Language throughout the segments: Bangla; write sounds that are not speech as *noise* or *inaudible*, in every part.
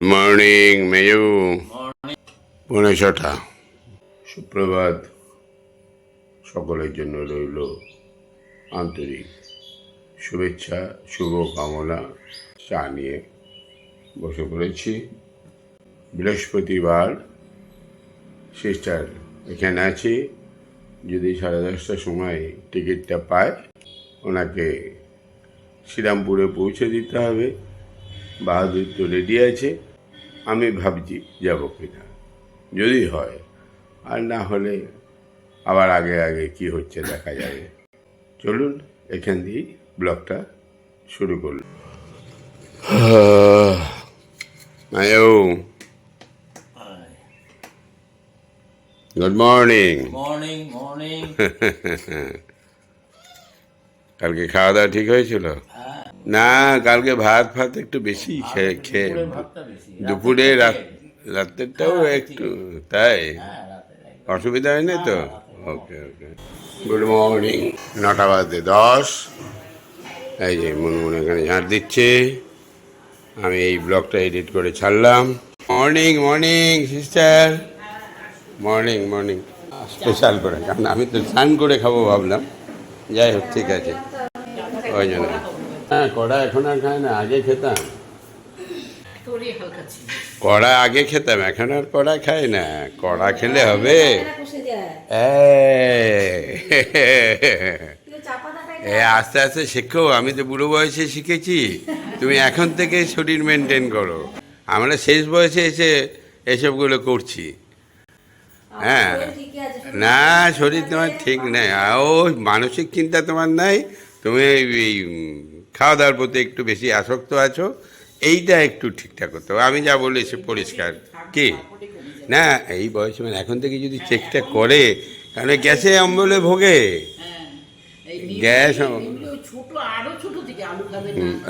মর্নিং মেজু পৌনে ছটা সুপ্রভাত সকলের জন্য রইল আন্তরিক শুভেচ্ছা শুভ কামনা চা নিয়ে বসে পড়েছি। বৃহস্পতিবার সিস্টার এখানে আছি। যদি সাড়ে দশটার সময় টিকিটটা পায় ওনাকে শ্রীরামপুরে পৌঁছে দিতে হবে। বাহাদুর তো রেডি আছে। আমি ভাবছি যাব কিনা। যদি হয় আর না হলে আবার আগে আগে কি হচ্ছে দেখা যাবে। চলুন এখান দিয়েই ব্লগটা শুরু করল Mayu. Good morning. Morning morning. *laughs* কালকে খাওয়া দাওয়া ঠিক হয়েছিল? হ্যাঁ। না কালকে ভাত ফাত একটু বেশি খেয়ে খেয়ে দুপুরে রাত রাতেরটাও হ্যাঁ, একটু তাই? হ্যাঁ। অসুবিধা হয় না তো ওকে ওকে। গুড মর্নিং নটা বাজতে দশ। এই যে মনমন এখানে ঝাঁট দিচ্ছে। আমি এই ব্লগটা এডিট করে ছাড়লাম। Morning morning sister morning morning special করে কারণ আমি তো স্নান করে খাব ভাবলাম। যাই হোক ঠিক আছে। ওই জন্য। হ্যাঁ কড়া এখন আর খায় না আগে খেতাম। কড়া আগে খেতাম এখন আর কড়া খাই না। কড়া খেলে হবে। এ আস্তে আস্তে শেখো আমি তো বুড়ো বয়সে শিখেছি। তুমি এখন থেকে শরীর মেনটেন করো। আমরা শেষ বয়সে এসে এসবগুলো করছি। হ্যাঁ। না শরীর তোমার ঠিক নেই। ও মানসিক চিন্তা তোমার নাই। তুমি এই খাওয়া দাওয়ার প্রতি একটু বেশি আসক্ত আছো এইটা একটু ঠিকঠাক করতে হবে। আমি যা বলি সে পরিষ্কার। কি? না এই বয়সে মানে এখন থেকে যদি চেকটা করে তাহলে গ্যাসে অম্বলে ভোগে। গ্যাস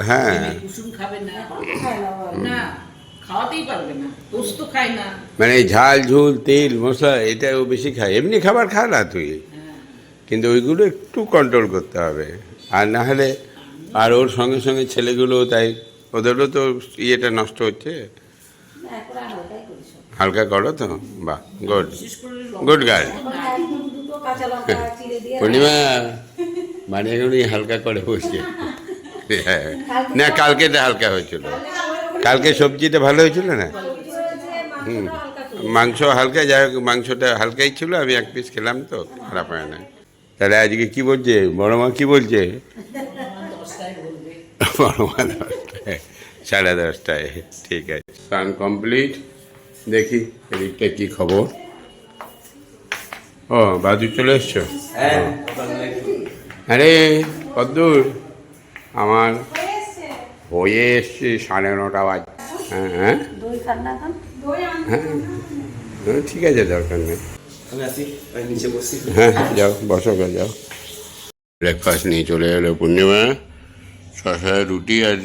হ্যাঁ। মানে ঝাল ঝুল তেল মশলা এটা ও বেশি খায়। এমনি খাবার খা না তুই। কিন্তু ওইগুলো একটু কন্ট্রোল করতে হবে। আর না হলে আর ওর সঙ্গে সঙ্গে ছেলেগুলো তাই ওদেরও তো ইয়েটা নষ্ট হচ্ছে। হালকা করো তো বাহ গুড গুড গার্ল পূর্ণিমা মানে এখন হালকা করে বসছে হ্যাঁ। না কালকেটা হালকা হয়েছিল। কালকে সবজিটা ভালো হয়েছিল না? হুম মাংস হালকা যাই হোক মাংসটা হালকাই ছিল আমি এক পিস খেলাম তো খারাপ হয় না। তাহলে আজকে কি বলছে? বড় মা কি বলছে? দশটায় সাড়ে দশটায় ঠিক আছে। স্নান কমপ্লিট দেখি এদিকটা কি খবর। ও বাদু চলে এসছো? আরে কদ্দূর আমার হয়ে এসছে সাড়ে নটা বাজ। হ্যাঁ হ্যাঁ। হ্যাঁ। হ্যাঁ, ঠিক আছে দরকার নেই। হ্যাঁ যাও বসো যাও। ব্রেকফাস্ট নিয়ে চলে এলো পূর্ণিমা। শশা রুটি আর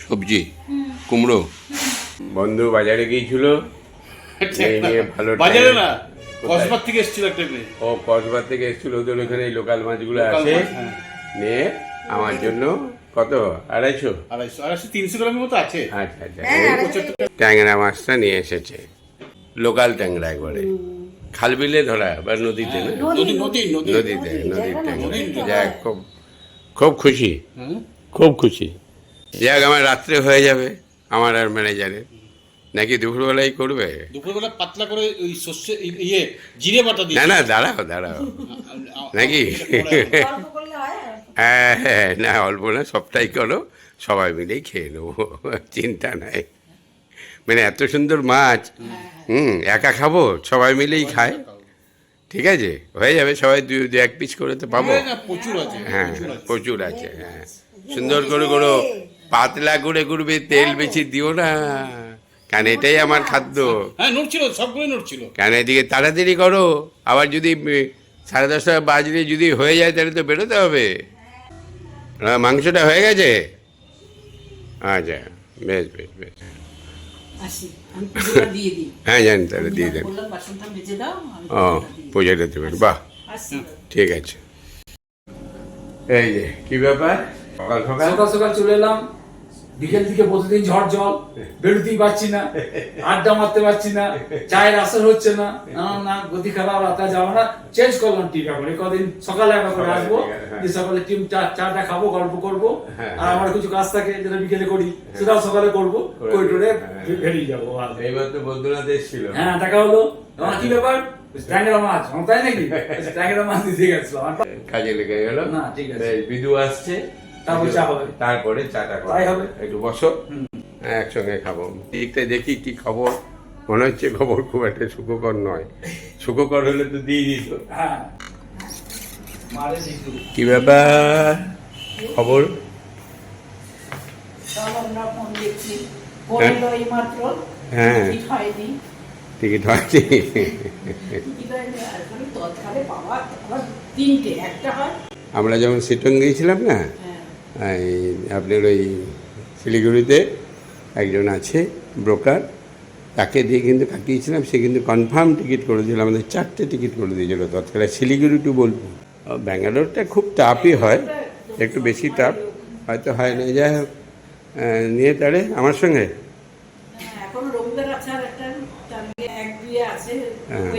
সবজি কুমড়ো বন্ধু বাজারে গিয়েছিল এই নিয়ে ভালো বাজারে না কসবার থেকে এসেছিল একটা মেয়ে ও কসবার থেকে এসেছিল ওদের ওখানে লোকাল মাছগুলো আছে হ্যাঁ। নিয়ে আমার জন্য কত আড়াইশো আড়াইশো আড়াইশো তিনশো গ্রামের মতো আছে আচ্ছা আচ্ছা ট্যাংরা মাছটা নিয়ে এসেছে লোকাল ট্যাংরা একবারে খালবিলে ধরা বা নদীতে না নদী নদী নদী নদীতে নদীর ট্যাংরা যাক খুব খুব খুশি খুব খুশি। যাক আমার রাত্রে হয়ে যাবে আমার আর ম্যানেজারের। নাকি দুপুরবেলাই করবে? দুপুরবেলা পাতলা করে ওই শস্য ইয়ে জিরে বাটা দিয়ে। না না দাঁড়াও দাঁড়াও। নাকি? হয়। হ্যাঁ হ্যাঁ না অল্প না সবটাই করো সবাই মিলেই খেয়ে নেব চিন্তা নাই। মানে এত সুন্দর মাছ হুম একা খাব সবাই মিলেই খায়। ঠিক আছে? হয়ে যাবে সবাই দুই দু এক পিস করে তো পাবো। না, প্রচুর আছে হ্যাঁ প্রচুর আছে। হ্যাঁ। সুন্দর করে করো পাতলা করে করবে তেল বেশি দিও না। কারণ এটাই আমার খাদ্য। হ্যাঁ নড়ছিল সবগুলোই নড়ছিল। কেন এদিকে তাড়াতাড়ি করো। আবার যদি সাড়ে দশটা বাজলে যদি হয়ে যায় তাহলে তো বেরোতে হবে। মাংসটা হয়ে গেছে? আচ্ছা বেশ বেশ বেশ। হ্যাঁ জানি তাহলে দিয়ে দেন। ও পূজাটা দেবেন বাহ। ঠিক আছে। এই যে কি ব্যাপার? সকাল সকাল। সকাল সকাল চলে এলাম। বিকেল দিকে প্রতিদিন ঝড় জল বেরোতেই পারছি না আড্ডা মারতে পারছি না চায়ের আসর হচ্ছে না। না না গতি খারাপ রাতে যাব না। চেঞ্জ করলাম টিম এখন। এই কদিন সকালে একবার করে আসব দিয়ে সকালে টিম চা চাটা খাব গল্প করব আর আমার কিছু কাজ থাকে যেটা বিকেলে করি সেটাও সকালে করব করে টোরে বেরিয়ে যাব আর। এইমাত্র বন্ধুরা এসেছিল হ্যাঁ দেখা হলো। আমার কি ব্যাপার? ট্যাংরা মাছ আমার তাই নাকি? ট্যাংরা মাছ দিতে গেছিল। কাজে লেগে গেল। না, ঠিক আছে। বিদু আসছে। তারপর চা হবে। তারপরে চাটা তাই হবে। একটু বসো। হ্যাঁ, একসঙ্গে খাব। দিকটা দেখি কি খবর। মনে হচ্ছে খবর খুব একটা সুখকর নয়। সুখকর হলে তো দিয়ে দিত। হ্যাঁ। কি ব্যাপার? খবর? হ্যাঁ? হ্যাঁ। টিকিট হয়নি। হয়। আমরা যখন সিটং গিয়েছিলাম না হ্যাঁ এই আপনার ওই শিলিগুড়িতে একজন আছে ব্রোকার তাকে দিয়ে কিন্তু কাটিয়েছিলাম সে কিন্তু কনফার্ম টিকিট করে দিল আমাদের চারটে টিকিট করে দিয়েছিল তৎকালে শিলিগুড়ি টু বলব ব্যাঙ্গালোরটা খুব টাফই হয় একটু বেশি টাফ হয়তো হয় না যাই হোক নিয়ে তাহলে আমার সঙ্গে। হ্যাঁ, আর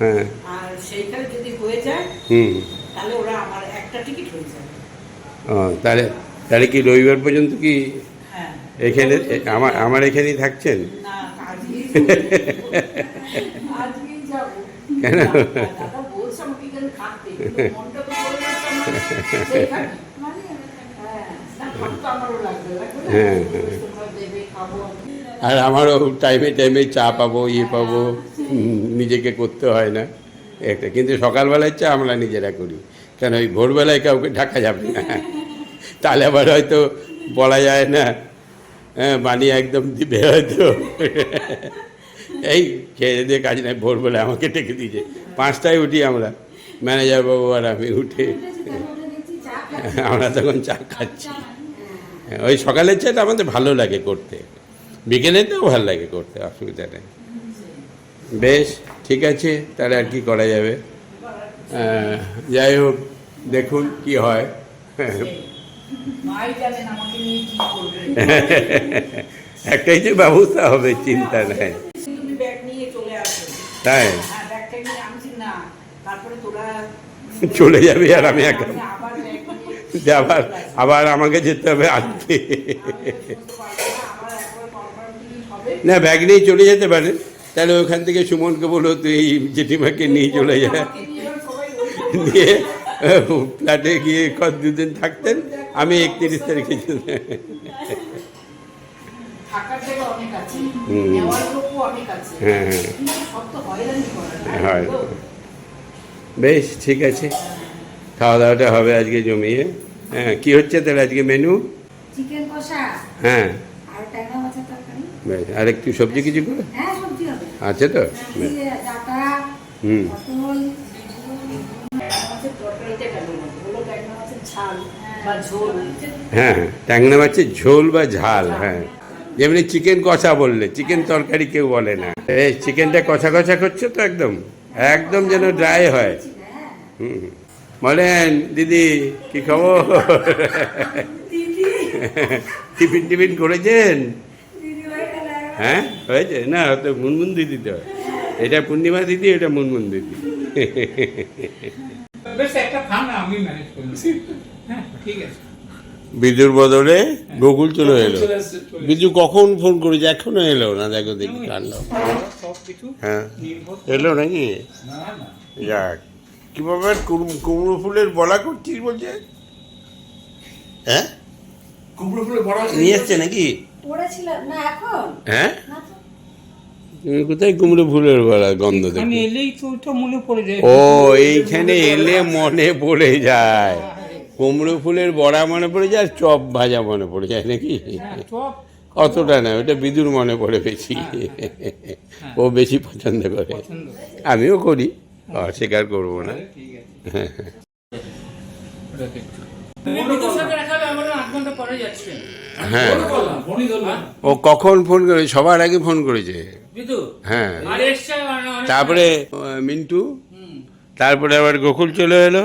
হ্যাঁ। হ্যাঁ। সেইখানে যদি হয়ে যায় হুম। তাহলে ওরা আমার একটা টিকিট হয়ে ও তাহলে তাহলে কি রবিবার পর্যন্ত কি হ্যাঁ। এখানে আমার আমার এখানেই থাকছেন? কেন? মানে হ্যাঁ? হ্যাঁ, হ্যাঁ। আর আমারও টাইমে টাইমে চা পাবো ইয়ে পাবো। নিজেকে করতে হয় না। একটা কিন্তু সকালবেলায় চা আমরা নিজেরা করি। কেন, ওই ভোরবেলায় কাউকে ঢাকা যাবে? না তাহলে আবার হয়তো বলা যায় না হ্যাঁ বানিয়ে একদম দিবে হয়তো। এই খেয়ে দিয়ে কাজ নাই, ভোরবেলায় আমাকে ডেকে দিয়েছে। পাঁচটায় উঠি আমরা, ম্যানেজার বাবু আর আমি উঠে। আমরা তখন চা খাচ্ছি। ওই সকালের চাটা আমাদের ভালো লাগে করতে। বিকেলেতেও ভালো লাগে করতে, অসুবিধা নেই। বেশ, ঠিক আছে, তাহলে আর কি করা যাবে? যাই হোক দেখুন কি হয়। একটাই যে ব্যবস্থা হবে চিন্তা নেই। তাই? চলে যাবে আর আমি একা। আবার আবার আমাকে যেতে হবে পারব না, ব্যাগ নিয়ে চলে যেতে পারে। তাহলে ওখান থেকে সুমনকে বলো তুই জেঠিমাকে নিয়ে চলে যা আমাকে নিয়ে এবার সবাই ওই দিয়ে ফ্ল্যাটে গিয়ে কত দুদিন থাকতেন? আমি একত্রিশ তারিখে হ্যাঁ হ্যাঁ। হয়। বেশ ঠিক আছে। খাওয়া দাওয়াটা হবে আজকে জমিয়ে। হ্যাঁ কি হচ্ছে তাহলে আজকে মেনু চিকেন কষা। হ্যাঁ। বেশ আর একটু সবজি কিছু করে? হ্যাঁ আছে তো? হুম। হ্যাঁ হ্যাঁ ট্যাংরা মাছের ঝোল বা ঝাল হ্যাঁ। যেমনি চিকেন কষা বললে চিকেন তরকারি কেউ বলে না। এই চিকেনটা কষা কষা করছ তো একদম একদম যেন ড্রাই হয়। হুম। বলেন দিদি কি খবর? টিফিন টিফিন করেছেন? হ্যাঁ হয়েছে? না তো মুনমুন দিদি তো। এটা পূর্ণিমা দিদি এটা মুনমুন দিদি। বেশ একটা খান আমি ম্যানেজ করলাম। ঠিক আছে। বিদুর বদলে গোকুল চলে এলো। চলে এসছে। বিদু কখন ফোন করেছে? এখনও এলো না? দেখো দেখি কাণ্ড। হ্যাঁ। এলো নাকি? যাক কুমড়ো ফুলের বলা করছিস বলছে? হ্যাঁ? কুমড়ো ফুলে বড় নিয়ে এসছে নাকি? না এখন? হ্যাঁ? তুমি কোথায় কুমড়ো ফুলের বলা গন্ধ আমি দেখো এলেই তো মনে পড়ে যায়। ও এইখানে এলে মনে পড়ে যায়। কুমড়ো ফুলের বড়া মনে পড়ে যায় আর চপ ভাজা মনে পড়ে যায় নাকি? হ্যাঁ অতটা না ওটা বিদুর মনে পড়ে বেশি। ও বেশি পছন্দ করে। আমিও করি। অস্বীকার করব না। হ্যাঁ ও কখন ফোন করে? সবার আগে ফোন করেছে। হ্যাঁ। তারপরে মিন্টু। তারপরে আবার গোকুল চলে এলো।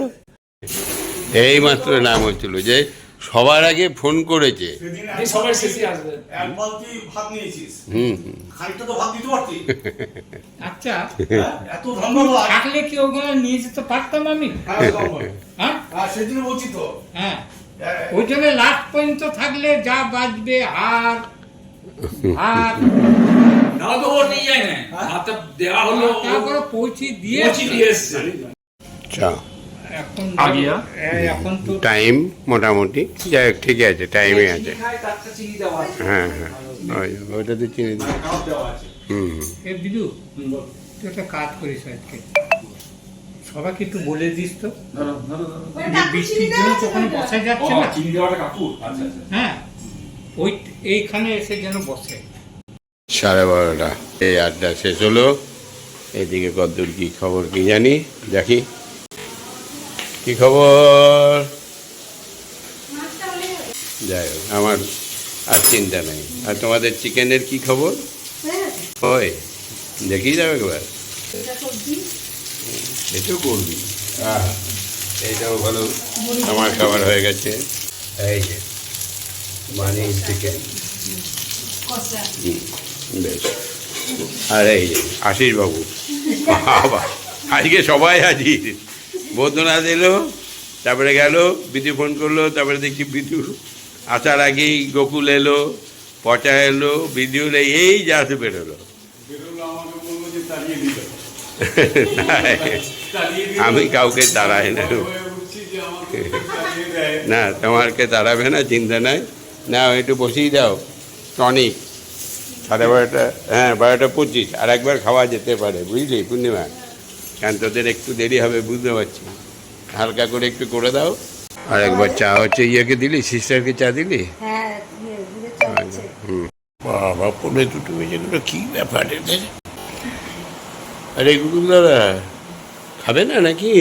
এই মাত্র নাম হয়েছিল যে সবার আগে ফোন করেছে। সেদিন শেষে আসবে। এক বালতি ভাত নিয়েছিস। হুম হুম। খানিকটা তো ভাত দিতে পারতি? *laughs* আচ্ছা। হ্যাঁ? এত ধন্যবাদ। থাকলে কি ওগুলো নিয়ে যেতে পারতাম আমি? হ্যাঁ। হ্যাঁ হ্যাঁ সেদিন বলছি তো। ওই জন্য লাস্ট পর্যন্ত থাকলে যা বাজবে হার হার। না তো ও নিয়ে যায় না। দেওয়া হলো। তারপরে পৌঁছে দিয়ে পৌঁছে দিয়ে এসছে। আচ্ছা। এখন আগিয়া? এখন তো টাইম মোটামুটি। যাই হোক ঠিকই আছে টাইমে আছে। হ্যাঁ হ্যাঁ। ওই ওটাতে চিনি দিই। আছে। হুম বল। তুই একটা কাজ করিস আজকে। সবাইকে একটু বলে দিস তো। বৃষ্টির জন্য তো ওখানে বসা যাচ্ছে না? চিনি দেওয়াটা কাকুর আচ্ছা আচ্ছা। হ্যাঁ ওই এইখানে এসে যেন বসে। সাড়ে বারোটা। এই আড্ডা শেষ হলো। এদিকে কদ্দূর কি খবর কি জানি? দেখি। কি খবর? যাই হোক আমার আর চিন্তা নেই। আর তোমাদের চিকেনের কি খবর? ওই দেখি যাবে একবার। এটাও করবি এইটাও ভালো। আমার খাবার হয়ে গেছে। এই যে মানি চিকেন। বেশ। আর এই যে আশিস বাবু বাবা আজকে সবাই হাজির। বৈদ্যনাথ এলো তারপরে গেল বিদু ফোন করল তারপরে দেখছি বিদু আসার আগেই গোকুল এলো পচা এলো বিদু এলো এই যাতে বেরোলো। আমি কাউকে তাড়াই না। না তোমারকে তাড়াবে না চিন্তা নাই। না একটু বসিয়ে দাও। টনিক সাড়ে বারোটা হ্যাঁ বারোটা পঁচিশ আর একবার খাওয়া যেতে পারে বুঝলি পূর্ণিমা? কারণ তোদের একটু দেরি হবে বুঝতে পারছি। হালকা করে একটু করে দাও। আর একবার চা হচ্ছে ইয়েকে দিলি? সিস্টারকে চা দিলি? হ্যাঁ বাবা পড়ে দুটো বেজে গেলো কী ব্যাপার এদের আরে গুগুল দাদা খাবে না নাকি?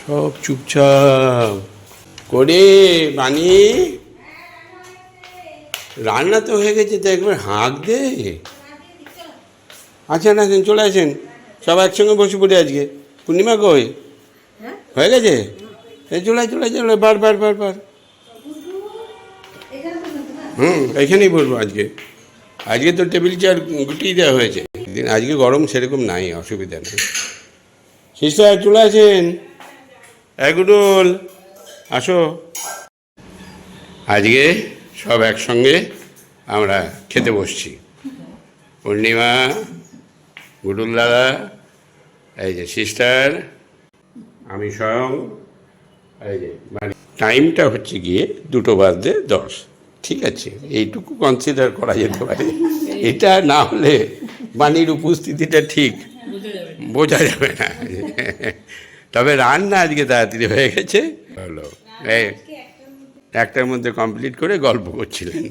সব চুপচাপ। করে বানি রান্না তো হয়ে গেছে তো একবার হাঁক দে। আচ্ছা আছেন চলে আসেন। সব একসঙ্গে বসে পড়ে আজকে। পূর্ণিমা কই? হ্যাঁ? হয়ে গেছে? এই চলে চলে চলে বার বার বার বার। না? হুম এখানেই বলব আজকে। আজকে তো টেবিল চেয়ার গুটিয়ে দেওয়া হয়েছে। দিন আজকে গরম সেরকম নাই অসুবিধা নেই। সিস্টার চলে আসেন। এগুডোল আসো। আজকে সব একসঙ্গে আমরা খেতে বসছি। পূর্ণিমা গুডুল দাদা এই যে সিস্টার আমি স্বয়ং, এই যে মানে টাইমটা হচ্ছে গিয়ে দুটো বাজতে দশ। ঠিক আছে? এইটুকু কনসিডার করা যেতে পারে। এটা না হলে বাণীর উপস্থিতিটা ঠিক বোঝা যাবে না। তবে রান্না আজকে তাড়াতাড়ি হয়ে গেছে। হলো। একটার মধ্যে কমপ্লিট করে গল্প করছিলেন।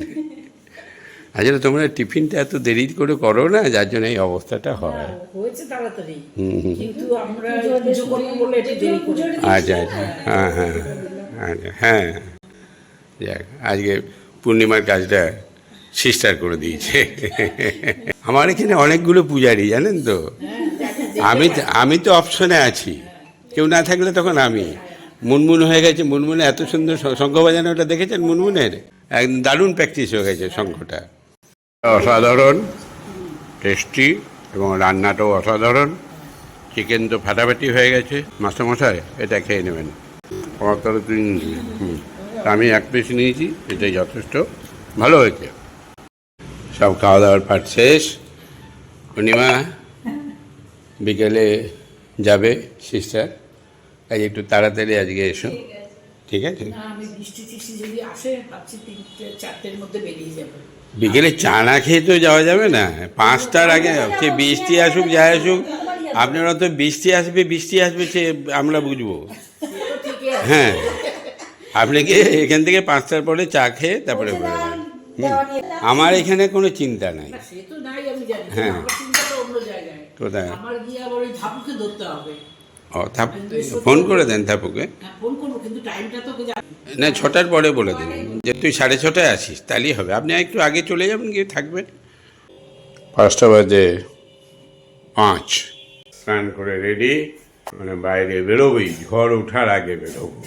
আসলে তোমরা টিফিনটা এত দেরি করে করো না যার জন্য এই অবস্থাটা হয় হয়েছে তাড়াতাড়ি। হুম হুম কিন্তু আমরা বলে একটু দেরি করি আচ্ছা আচ্ছা। হ্যাঁ হ্যাঁ আচ্ছা হ্যাঁ। যাক আজকে পূর্ণিমার কাজটা সিস্টার করে দিয়েছে। আমার এখানে অনেকগুলো পূজারি জানেন তো? আমি তো- আমি তো অপশনে আছি। কেউ না থাকলে তখন আমি। মুনমুন হয়ে গেছে মুনমুনে এত সুন্দর শঙ্খ বাজানো ওটা দেখেছেন মুনমুনের? একদম দারুণ প্র্যাকটিস হয়ে গেছে শঙ্খটা। অসাধারণ টেস্টি এবং রান্নাটাও অসাধারণ। চিকেন তো ফাটাফাটি হয়ে গেছে। মাস্টারমশাই এটা খেয়ে নেবেন। আমার তরফ নিয়েছি হুম। আমি এক পিস নিয়েছি এটাই যথেষ্ট। ভালো হয়েছে। সব খাওয়া দাওয়ার পাট শেষ। পূর্ণিমা বিকেলে যাবে সিস্টার আজ একটু তাড়াতাড়ি আজকে এসো। ঠিক আছে। আমি বৃষ্টি টিষ্টি যদি আসে ভাবছি তিনটে চারটের মধ্যে বেরিয়ে যাব। বিকেলে চা না খেয়ে তো যাওয়া যাবে না। পাঁচটার আগে সে বৃষ্টি আসুক যাই আসুক আপনারা তো বৃষ্টি আসবে বৃষ্টি আসবে সে আমরা বুঝব। হ্যাঁ। আপনি কি এখান থেকে পাঁচটার পরে চা খেয়ে তারপরে। আমার এখানে কোনো চিন্তা নাই। হ্যাঁ। কোথায়? ও ফোন করে দেন থাপুকে। না ছটার পরে বলে দিন। যে তুই সাড়ে ছটায় আসিস তাহলেই হবে। আপনি একটু আগে চলে যাবেন গিয়ে থাকবেন। পাঁচটা বাজে পাঁচ। স্নান করে রেডি মানে বাইরে বেরোবই ঝড় ওঠার আগে বেরোবো।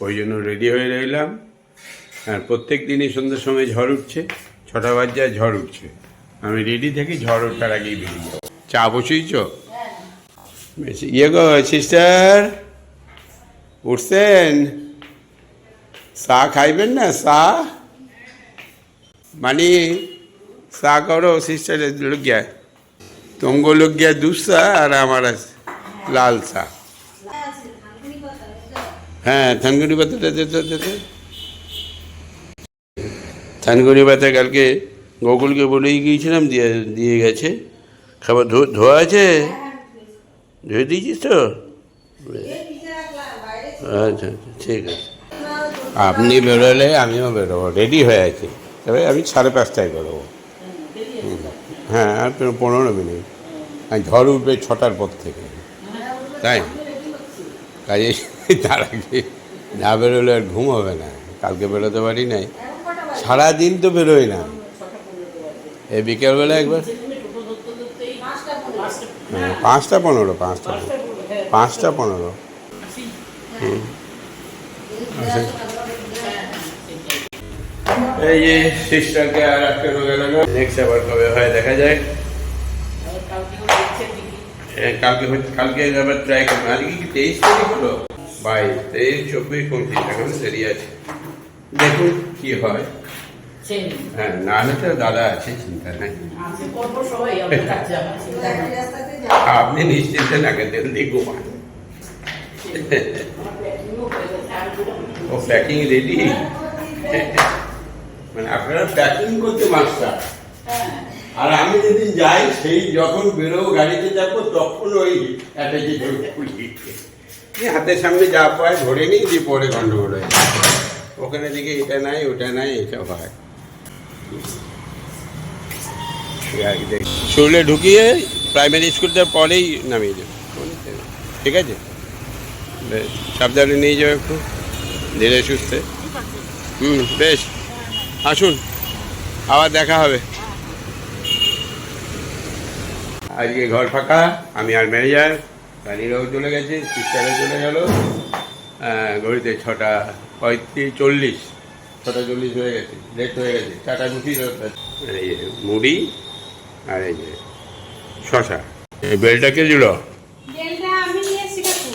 ওই জন্য রেডি হয়ে রইলাম। আর প্রত্যেক দিনই সন্ধ্যের সময় ঝড় উঠছে। ছটা বাজায় ঝড় উঠছে। আমি রেডি থাকি ঝড় ওঠার আগেই বেরিয়ে যাব। চা বসিয়েছ? বেশি ইয়ে গো সিস্টার উঠছেন চা খাইবেন না? চা? মানে চা করো সিস্টারের লোক গিয়া তঙ্গ লোক গিয়া দুসা আর আমার আছে লাল চা। হ্যাঁ থানগুড়ি পাতাটা দিতে থানগুড়ি পাতা কালকে গোকুলকে বলেই গিয়েছিলাম, দিয়ে দিয়ে গেছে। খাবার ধোয়া আছে? ধুয়ে দিয়েছিস তো। আচ্ছা আচ্ছা ঠিক আছে। আপনি বেরোলে আমিও বেরোবো, রেডি হয়ে আছি। তবে আমি সাড়ে পাঁচটায় বেরোবো। হ্যাঁ আর পনেরো- মিনিট। ঝড় উঠবে ছটার পর থেকে। তাই? কাজে তার আগে না বেরোলে আর ঘুম হবে না। কালকে বেরোতে পারি নাই। সারাদিন তো বেরোই না। এই বিকেলবেলা একবার হ্যাঁ পাঁচটা পনেরো পাঁচটা পনেরো। পাঁচটা পনেরো। হুম। আচ্ছা। এই যে সিস্টারকে আর আটকানো গেল না নেক্সট আবার কবে হয় দেখা যায়। কালকে হচ্ছে কালকে আবার ট্রাই করব। আজকে কি তেইশ তারিখ হলো? বাইশ তেইশ চব্বিশ পঁচিশ এখন দেরি আছে। দেখুন কি হয়। হ্যাঁ না হলে তো দাদা আছে চিন্তা নাই। আপনি নিশ্চিন্তে নাকে তেল দিয়ে ঘুমান। ও প্যাকিং রেডি মানে আপনারা প্যাকিং করতে মাস্টার। আর আমি যেদিন যাই, সেই যখন বেরোবো গাড়িতে যাব, তখন ওই একটা খুলি হাতের সামনে যা পায় ধরে নিই, দিয়ে পরে গন্ডগোল হয়ে ওখানে দিকে এটা নাই, ওটা নাই, এটা হয়। স্কুলে ঢুকিয়ে প্রাইমারি স্কুলটার পরেই নামিয়ে দেবে। ঠিক আছে? বেশ সাবধানে নিয়ে যাবে একটু, ধীরে সুস্থে। হুম, বেশ। আসুন, আবার দেখা হবে। আজকে ঘর ফাঁকা, আমি আর ম্যানেজার রানিরাও চলে গেছে, সিস্টারও চলে গেল। ঘড়িতে ছটা পঁয়ত্রিশ, চল্লিশ, ছটা চল্লিশ হয়ে গেছে লেট হয়ে গেছে চাটা যে মুড়ি আর এই যে শশা। এই বেলটা কে দিল? বেলটা আমি নিয়ে কাকু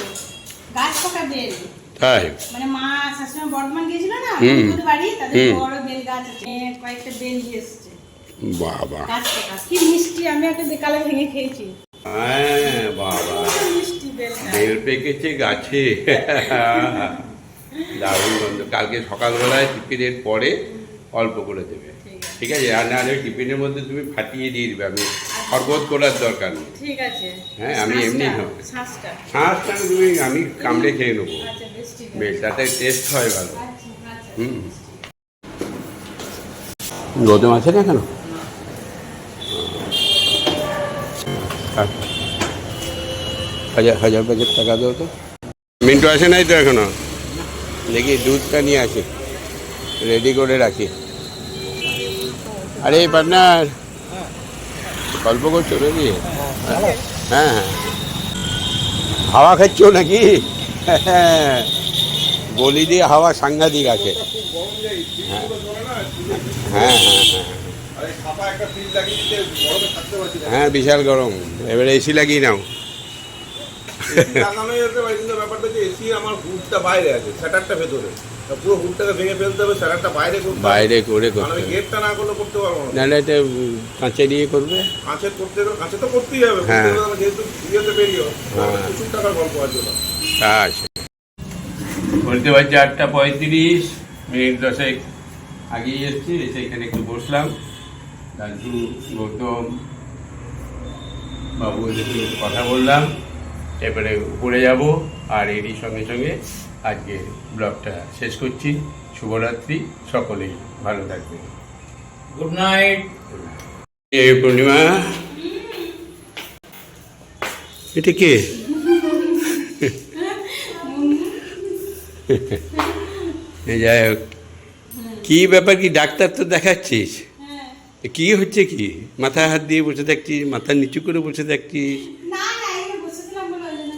গাছ পাকা বেল। তাই? মানে মা শাশুড়ি বর্ধমান গিয়েছিল না? হুম। বাড়ি তাদের বড় বেল গাছ আছে। কয়েকটা বেল নিয়ে এসেছে। বাবা। গাছ পাকা। কি মিষ্টি আমি একটা বিকালে ভেঙে খেয়েছি। হ্যাঁ বাবা। মিষ্টি বেলটা। বেল পেকেছে গাছে। *laughs* দারুণ গন্ধ। কালকে সকালবেলায় টিফিনের পরে অল্প করে দেবে। ঠিক আছে? আর না হলে টিফিনের মধ্যে তুমি ফাটিয়ে দিয়ে দিবে। আমি শরবত করার দরকার নেই। ঠিক আছে। হ্যাঁ, আমি এমনি। শ্বাসটা শ্বাসটা তুমি আমি কামড়ে খেয়ে নেব। আচ্ছা বেশ তাতে টেস্ট হয় ভালো। আচ্ছা আচ্ছা হুম। গৌতম আছে না কেন হাজার হাজার প্যাকেট টাকা দাও তো। মিন্টু আসে নাই তো এখনও? দেখি দুধটা নিয়ে আসি। রেডি করে রাখি। আরে পার্টনার গল্প করছ নাকি? হ্যাঁ। হ্যাঁ হাওয়া খাচ্ছ নাকি? বলি দিয়ে হাওয়া সাংঘাতিক আছে। হ্যাঁ হ্যাঁ হ্যাঁ। হ্যাঁ হ্যাঁ বিশাল গরম। এবারে এসি লাগিয়ে নাও। লাগানো ব্যাপারটা যে এসি আমার হুডটা বাইরে আছে শাটারটা ভেতরে। পুরো হুডটাকে ভেঙে ফেলতে হবে বাইরে করতে বাইরে করে করতে গেটটা না করলে করতে পারব না। নাহলে এটা কাঁচে দিয়ে করবে। করতে গেলে কাঁচে তো করতেই হবে। হ্যাঁ। যেহেতু ইয়েতে হ্যাঁ। প্রচুর টাকার গল্প আছে আচ্ছা বলতে পারছি আটটা পঁয়ত্রিশ মিনিট দশেক আগিয়ে এসেছি এসে এখানে একটু বসলাম। দাদু গৌতম বাবু একটু কথা বললাম। এবারে উপরে যাব আর এরই সঙ্গে সঙ্গে আজকে ব্লগটা শেষ করছি। শুভরাত্রি সকলেই ভালো থাকবে গুড নাইট এই পূর্ণিমা এটা কে? যাই হোক কি ব্যাপার কি ডাক্তার তো দেখাচ্ছিস? কি হচ্ছে কি? মাথায় হাত দিয়ে বসে থাকছিস মাথা নিচু করে বসে থাকছিস না না এই বসেছিলাম বলে ওই জন্য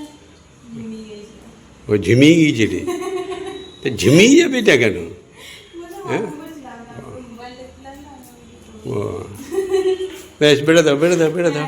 ও ঝিমিয়ে গিয়েছে রে তা ঝিমিয়ে যাবে এটা কেন? হ্যাঁ? ও। বেশ বেড়ে দাও বেড়ে দাও বেড়ে দাও।